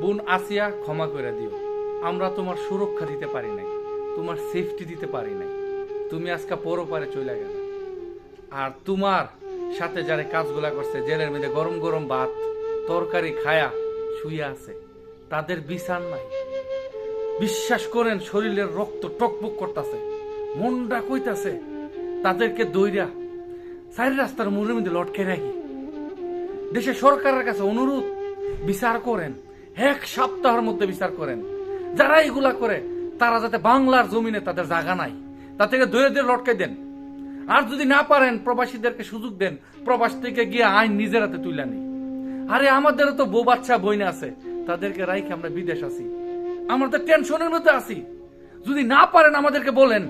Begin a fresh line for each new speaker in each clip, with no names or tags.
বোন আসিয়া ক্ষমা করে দিও। আমরা তোমার সুরক্ষা দিতে পারি নাই, তোমার সেফটি দিতে পারি নাই। তুমি আজকে পরো পারে চলে গেলে। আর তোমার সাথে যারা কাজগুলা করছে, জেলের মধ্যে গরম গরম ভাত, তরকারি খায়া শুয়ে আছে, তাদের বিচার নাই। বিশ্বাস করেন, শরীরের রক্ত টকবক করতেছে। মনটা কইতাছে, তাদেরকে দইরা চারি রাস্তার মোড়ের মধ্যে লটকে রাখি। দেশের সরকারের কাছে অনুরোধ, বিচার করেন। এক সপ্তাহের মধ্যে বিচার করেন। যারা এগুলা করে, তারা যাতে বাংলার জমিনে তাদের জায়গা নাই তাদেরকে দইরে দিয়ে লটকে দেন। আর যদি না পারেন, প্রবাসীদেরকে সুযোগ দেন, প্রবাস থেকে গিয়ে আইন নিজের হাতে তুলে নেই আরে আমাদেরও তো বউ বাচ্চা, বইনে আছে, তাদেরকে রাইখে আমরা বিদেশ আছি। আমরা তো টেনশনের মধ্যে আছি। যদি না পারেন আমাদেরকে বলেন,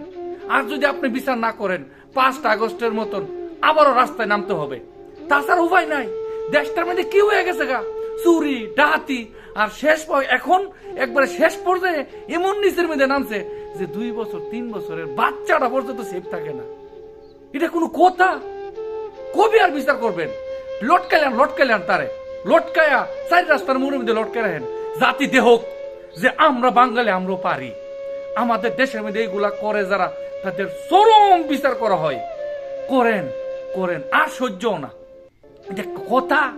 আর যদি আপনি বিচার না করেন, পাঁচটা আগস্টের মতন আবারও রাস্তায় নামতে হবে। তাছাড়া উপায় নাই। দেশটার মধ্যে কি হয়ে গেছে গা? চুরি ডাহাতি আর শেষ এখন একবারে শেষ পর্যায়ে এমন নিচের মধ্যে নামছে যে দুই বছর, তিন বছরের বাচ্চাটা পর্যন্ত সেফ থাকে না। এটা কোনো কথা? কবি আর বিচার করবেন? লটকাইলেন লটকাইলেন তারে। লটকায়া চারি রাস্তার মুড়ের মধ্যে লটকে রাখেন। জাতি দেহ যে আমরা বাঙালি, আমরাও পারি। আমাদের দেশের মধ্যে এইগুলা করে যারা, তাদের চরম বিচার করা হয়। করেন করেন, আর সহ্য না। এটা কথা?